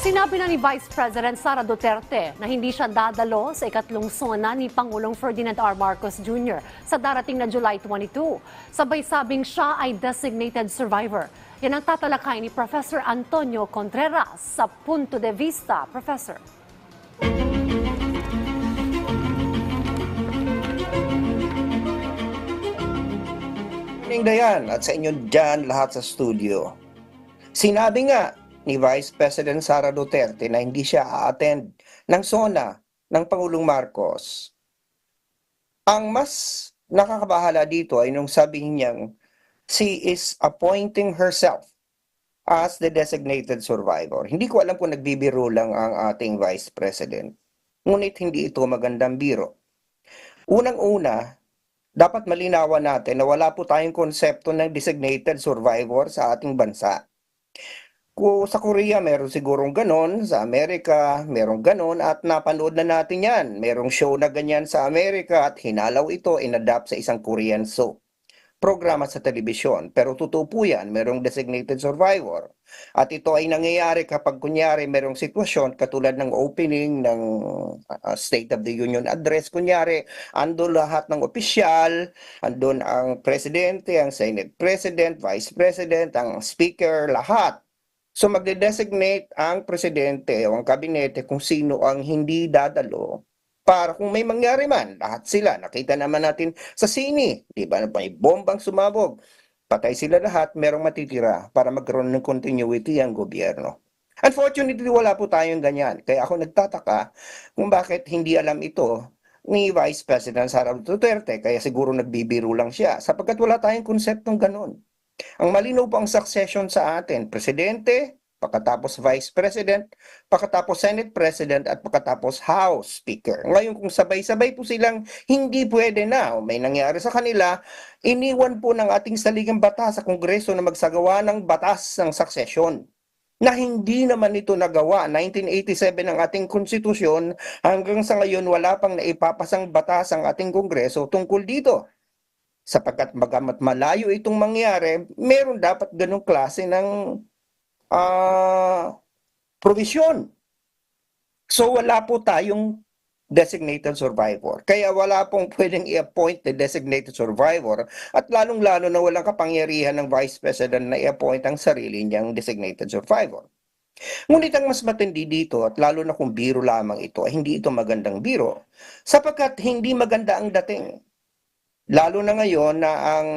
Sinabi na ni Vice President Sara Duterte na hindi siya dadalo sa ikatlong sona ni Pangulong Ferdinand R. Marcos Jr. sa darating na July 22. Sabay sabing siya ay designated survivor. Yan ang tatalakay ni Professor Antonio Contreras sa Punto de Vista. Professor. Morning Dayan at sa inyo dyan lahat sa studio. Sinabi nga ni Vice President Sara Duterte na hindi siya a-attend ng SONA ng Pangulong Marcos. Ang mas nakakabahala dito ay nung sabihin niyang she is appointing herself as the designated survivor. Hindi ko alam kung nagbibiro lang ang ating Vice President. Ngunit hindi ito magandang biro. Unang-una, dapat malinawan natin na wala po tayong konsepto ng designated survivor sa ating bansa. Kung sa Korea, meron sigurong ganon, sa Amerika, meron ganon, at napanood na natin yan. Merong show na ganyan sa Amerika at hinalaw ito in-adapt sa isang Korean soap. Programa sa telebisyon. Pero totoo po yan, merong designated survivor. At ito ay nangyayari kapag kunyari merong sitwasyon katulad ng opening ng uh, State of the Union address. Kunyari, andun lahat ng opisyal, andun ang presidente, ang Senate President, Vice President, ang Speaker, lahat. So magde-designate ang presidente o ang kabinete kung sino ang hindi dadalo para kung may mangyari man, lahat sila. Nakita naman natin sa sini, di ba? May bombang sumabog. Patay sila lahat, merong matitira para magkaroon ng continuity ang gobyerno. Unfortunately, wala po tayong ganyan. Kaya ako nagtataka kung bakit hindi alam ito ni Vice President Sara Duterte. Kaya siguro nagbibiro lang siya sapagkat wala tayong konseptong ganun. Ang malinaw po ang succession sa atin, Presidente, pagkatapos Vice President, pagkatapos Senate President, at pagkatapos House Speaker. Ngayon kung sabay-sabay po silang hindi pwede na o may nangyari sa kanila, iniwan po ng ating saligang batas sa Kongreso na magsagawa ng batas ng succession na hindi naman ito nagawa. 1987 ang ating konstitusyon, hanggang sa ngayon wala pang naipapasang batas ang ating Kongreso tungkol dito sapagkat magamat malayo itong mangyari, meron dapat ganong klase ng ah provision. So wala po tayong designated survivor. Kaya wala pong pwedeng i-appoint the designated survivor at lalong-lalo na walang kapangyarihan ng Vice President na i-appoint ang sarili niyang designated survivor. Ngunit ang mas matindi dito at lalo na kung biro lamang ito, ay hindi ito magandang biro sapagkat hindi maganda ang dating. Lalo na ngayon na ang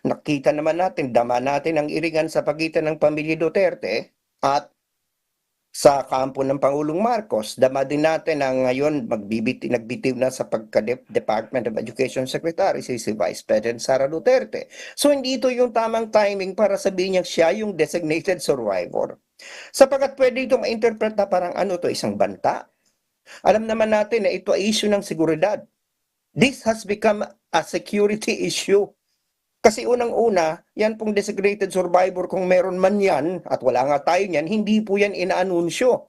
nakita naman natin, dama natin ang iringan sa pagitan ng pamilya Duterte at sa kampo ng Pangulong Marcos. Dama din natin na ngayon magbibiti, nagbitiw na sa pagka-Department of Education Secretary si, si Vice President Sara Duterte. So hindi ito yung tamang timing para sabihin niya siya yung designated survivor. Sapagat pwede itong ma-interpret na parang ano to isang banta. Alam naman natin na ito ay issue ng seguridad. This has become a security issue. Kasi unang-una, yan pong designated survivor kung meron man yan, at wala nga tayo niyan, hindi po yan inaanunsyo.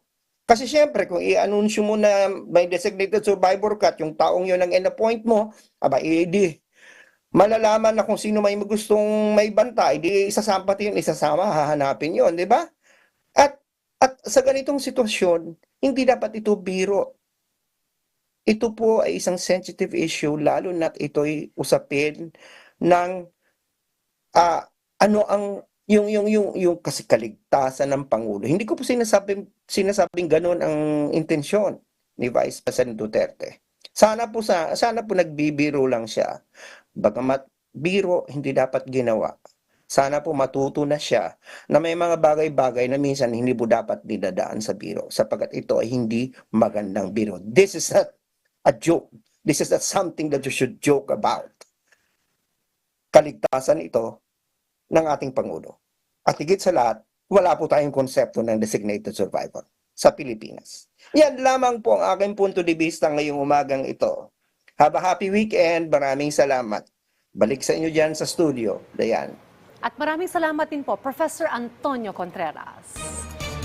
Kasi syempre, kung i-anunsyo mo na may designated survivor ka at yung taong yun ang in-appoint mo, aba, edi, malalaman na kung sino may gustong may banta, edi isasampat yun, isasama, hahanapin yun, di ba? At, at sa ganitong sitwasyon, hindi dapat ito biro. Ito po ay isang sensitive issue lalo na ito'y usapin ng ah, ano ang yung yung yung yung kasi kaligtasan ng pangulo. Hindi ko po sinasabing sinasabing ganoon ang intensyon ni Vice President Duterte. Sana po sa sana po nagbibiro lang siya. Bagamat biro hindi dapat ginawa. Sana po matuto na siya na may mga bagay-bagay na minsan hindi po dapat dinadaan sa biro sapagkat ito ay hindi magandang biro. This is a, a joke. This is not something that you should joke about. Kaligtasan ito ng ating Pangulo. At higit sa lahat, wala po tayong konsepto ng designated survivor sa Pilipinas. Yan lamang po ang aking punto de vista ngayong umagang ito. Have a happy weekend. Maraming salamat. Balik sa inyo dyan sa studio. Dayan. At maraming salamat din po, Professor Antonio Contreras.